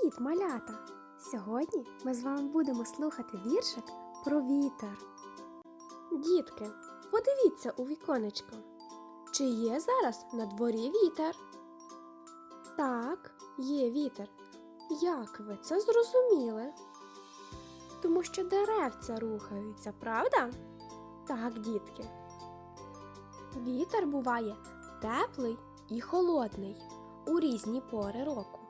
Привіт, малята! Сьогодні ми з вами будемо слухати віршик про вітер. Дітки, подивіться у віконечко. Чи є зараз на дворі вітер? Так, є вітер. Як ви це зрозуміли? Тому що деревця рухаються, правда? Так, дітки. Вітер буває теплий і холодний у різні пори року.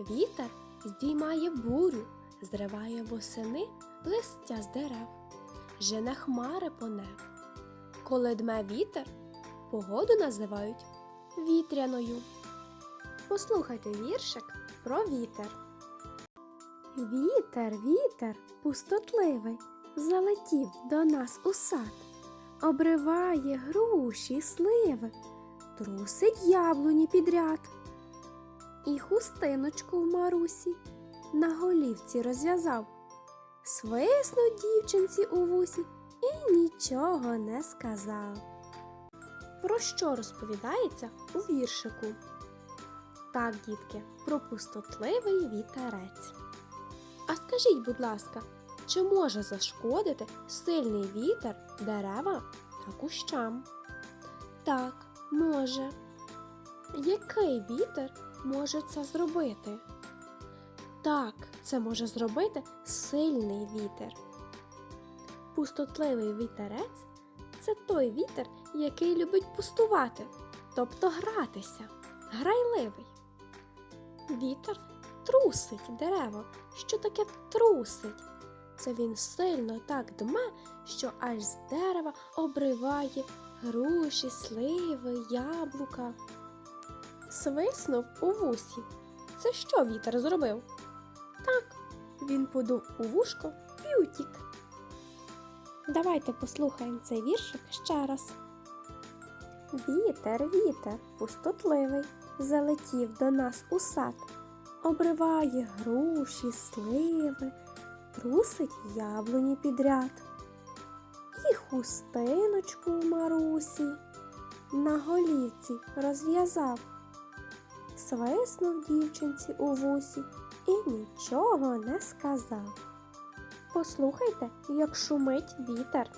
Вітер здіймає бурю, зриває восени листя з дерев, жене хмари по небу. Коли дме вітер, погоду називають вітряною. Послухайте віршик про вітер. Вітер, вітер, пустотливий, залетів до нас у сад, обриває груші, сливи, трусить яблуні підряд. І хустиночку в Марусі на голівці розв'язав, свиснув дівчинці у вусі і нічого не сказав. Про що розповідається у віршику? Так, дітки, про пустотливий вітерець. А скажіть, будь ласка, чи може зашкодити сильний вітер деревам та кущам? Так, може. Який вітер може це зробити? Так, це може зробити сильний вітер. Пустотливий вітерець це той вітер, який любить пустувати, тобто гратися, грайливий. Вітер трусить дерево. Що таке трусить? Це він сильно так дме, що аж з дерева обриває груші, сливи, яблука. Свиснув у вусі. Це що вітер зробив? Так, він подув у вушко і утік. Давайте послухаємо цей віршик ще раз. Вітер, вітер, пустотливий, залетів до нас у сад, обриває груші, сливи, трусить яблуні підряд. І хустиночку Марусі на голівці розв'язав свиснув дівчинці у вусі і нічого не сказав. Послухайте, як шумить вітер.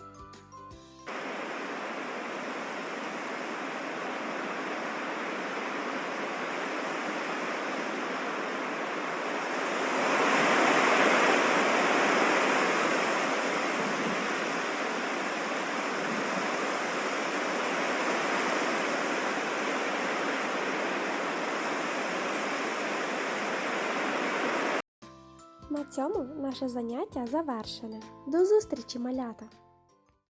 На цьому наше заняття завершене. До зустрічі, малята!